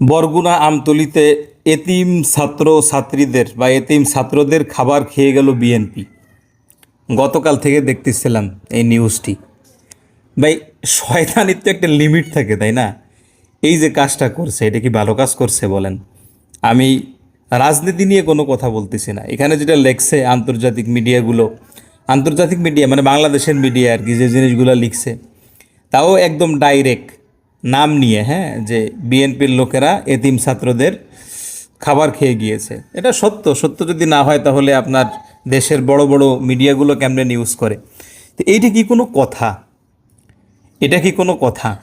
বরগুনা আমতলিতে এতিম ছাত্র ছাত্রীদের বা এতিম ছাত্রদের খাবার খেয়ে গেল বিএনপি। গতকাল থেকে দেখতেছিলাম এই নিউজটি। ভাই, শয়তানির তো একটা লিমিট থাকে, তাই না? এই যে কাজটা করছে, এটা কি ভালো কাজ করছে বলেন? আমি রাজনীতি নিয়ে কোনো কথা বলতেছি না। এখানে যেটা লেখছে আন্তর্জাতিক মিডিয়াগুলো, আন্তর্জাতিক মিডিয়া মানে বাংলাদেশের মিডিয়া আর কি, যে জিনিসগুলো লিখছে, তাও একদম ডাইরেক্ট নাম নিয়ে হ্যাঁ যে বিএনপির লোকেরা এতিম ছাত্রদের খাবার খেয়ে গিয়েছে। এটা সত্য। সত্য যদি না হয় তাহলে আপনার দেশের বড় বড় মিডিয়াগুলো কেমনে নিউজ করে? তো এইটা কি কোনো কথা? এটা কি কোনো কথা?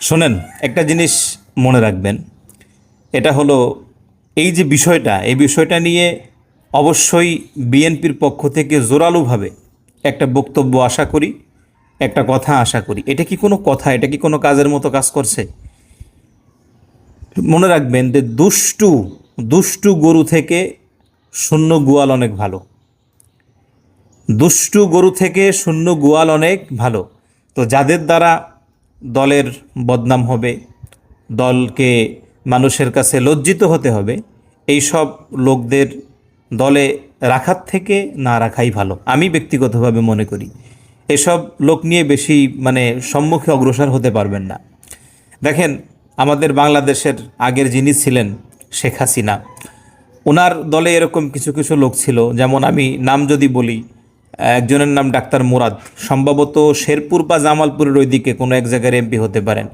শোনেন, একটা জিনিস মনে রাখবেন। এটা হলো এই যে বিষয়টা, এই বিষয়টা নিয়ে অবশ্যই বিএনপির পক্ষ থেকে জোরালোভাবে একটা বক্তব্য আশা করি একটা কথা আশা করি। এটা কি কোনো কথা? এটা কি কোনো কাজের মতো কাজ করছে? মনে রাখবেন যে দুষ্টু দুষ্টু গরু থেকে শূন্য গোয়াল অনেক ভালো। দুষ্টু গরু থেকে শূন্য গোয়াল অনেক ভালো। তো যাদের দ্বারা দলের বদনাম হবে, দলকে মানুষের কাছে লজ্জিত হতে হবে, এই সব লোকদের দলে রাখার থেকে না রাখাই ভালো। আমি ব্যক্তিগতভাবে মনে করি। এসব লোক নিয়ে বেশি মানে সম্মুখে অগ্রসর হতে পারবেন না। দেখেন, আমাদের বাংলাদেশের আগের যিনি ছিলেন শেখ হাসিনা, ওনার দলে এরকম কিছু কিছু লোক ছিল। যেমন আমি নাম যদি বলি, একজনের নাম ডাক্তার মুরাদ, সম্ভবত শেরপুর বা জামালপুরের ওই দিকে কোনো এক জায়গার এমপি হতে পারেন।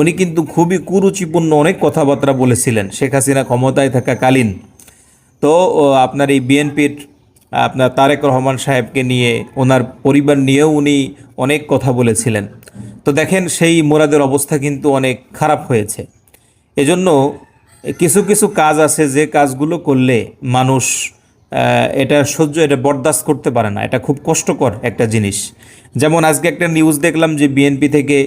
উনি কিন্তু খুবই কুরুচিপূর্ণ অনেক কথাবার্তা বলেছিলেন, শেখ হাসিনা ক্ষমতায় থাকাকালীন। তো আপনার এই বিএনপির আপনার তারেক রহমান সাহেবকে নিয়ে, ওনার পরিবার নিয়েও উনি অনেক কথা বলেছিলেন। তো দেখেন, সেই মোরাদের অবস্থা কিন্তু অনেক খারাপ হয়েছে। এজন্য কিছু কিছু কাজ আছে, যে কাজগুলো করলে মানুষ এটা সহ্য, এটা বরদাস্ত করতে পারে না। এটা খুব কষ্টকর একটা জিনিস। যেমন আজকে একটা নিউজ দেখলাম যে বিএনপি থেকে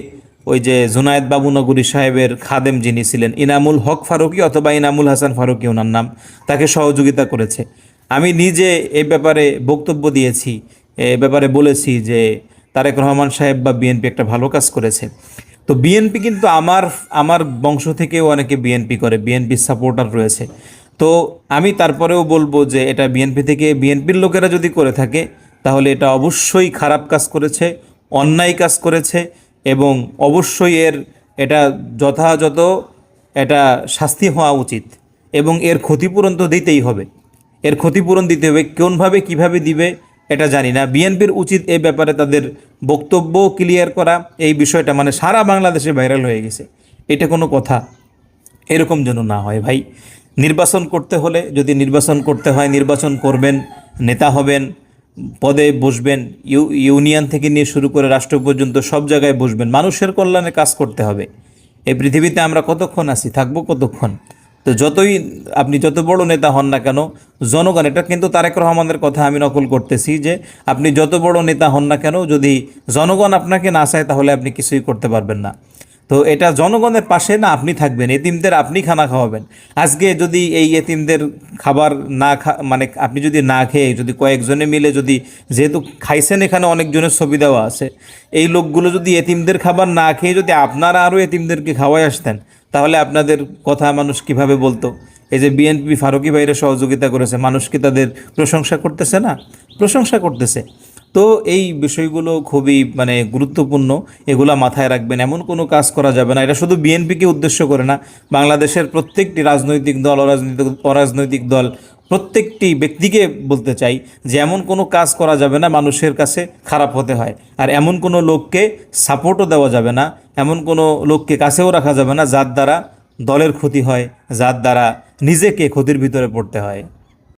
ওই যে জুনায়েদ বাবু নগরী সাহেবের খাদেম যিনি ছিলেন, ইনামুল হক ফারুকি অথবা ইনামুল হাসান ফারুকি ওনার নাম, তাকে সহযোগিতা করেছে। আমি নিজে এ ব্যাপারে বক্তব্য দিয়েছি, এ ব্যাপারে বলেছি যে তারেক রহমান সাহেব বা বিএনপি একটা ভালো কাজ করেছে। তো বিএনপি কিন্তু আমার আমার বংশ থেকেও অনেকে বিএনপি করে বিএনপির সাপোর্টার রয়েছে। তো আমি তারপরেও বলব যে এটা বিএনপি থেকে, বিএনপির লোকেরা যদি করে থাকে, তাহলে এটা অবশ্যই খারাপ কাজ করেছে, অন্যায় কাজ করেছে এবং অবশ্যই এর, এটা যথাযথ, এটা শাস্তি হওয়া উচিত এবং এর ক্ষতিপূরণ তো দিতেই হবে। এর ক্ষতিপূরণ দিতে হবে, কোনভাবে কীভাবে দিবে এটা জানি না। বিএনপির উচিত এই ব্যাপারে তাদের বক্তব্য ক্লিয়ার করা, এই বিষয়টা মানে সারা বাংলাদেশে ভাইরাল হয়ে গেছে। এটা কোনো কথা। এরকম যেন না হয় ভাই। নির্বাচন করতে হলে যদি নির্বাচন করতে হয়, নির্বাচন করবেন, নেতা হবেন, পদে বসবেন, ইউ, ইউনিয়ন থেকে নিয়ে শুরু করে রাষ্ট্র পর্যন্ত সব জায়গায় বসবেন। মানুষের কল্যাণে কাজ করতে হবে। এই পৃথিবীতে আমরা কতক্ষণ আছি? থাকব কতক্ষণ? তো যতই আপনি যত বড় নেতা হন না কেন, জনগণ, এটা কিন্তু তারেক রহমানের কথা আমি নকল করতেছি যে আপনি যত বড় নেতা হন না কেন, যদি জনগণ আপনাকে না চায় তাহলে আপনি কিছুই করতে পারবেন না। তো এটা জনগণের পাশে না আপনি থাকবেন, এতিমদের আপনি খানা খাওয়াবেন। আজকে যদি এই এতিমদের খাবার না খা মানে আপনি যদি না খেয়ে, যদি কয়েকজনে মিলে যদি যেহেতু খাইছেন এখানে অনেকজনের ছবি দেওয়া আছে, এই লোকগুলো যদি এতিমদের খাবার না খেয়ে যদি আপনারা আরও এতিমদেরকে খাওয়াই আসতেন, তাহলে আপনাদের কথা মানুষ কীভাবে বলতো? এই যে বিএনপি ফারুকি ভাইরা সহযোগিতা করেছে, মানুষ কি তাদের প্রশংসা করতেছে না? প্রশংসা করতেছে। তো এই বিষয়গুলো খুবই মানে গুরুত্বপূর্ণ, এগুলা মাথায় রাখবেন। এমন কোনো কাজ করা যাবে না। এটা শুধু বিএনপিকে উদ্দেশ্য করে না, বাংলাদেশের প্রত্যেকটি রাজনৈতিক দল, অরাজনৈতিক অরাজনৈতিক দল, প্রত্যেকটি ব্যক্তিকে বলতে চাই যে এমন কোনো কাজ করা যাবে না মানুষের কাছে খারাপ হতে হয়। আর এমন কোনো লোককে সাপোর্টও দেওয়া যাবে না, এমন কোনো লোককে কাছেও রাখা যাবে না যার দ্বারা দলের ক্ষতি হয়, যার দ্বারা নিজেকে ক্ষতির ভিতরে পড়তে হয়।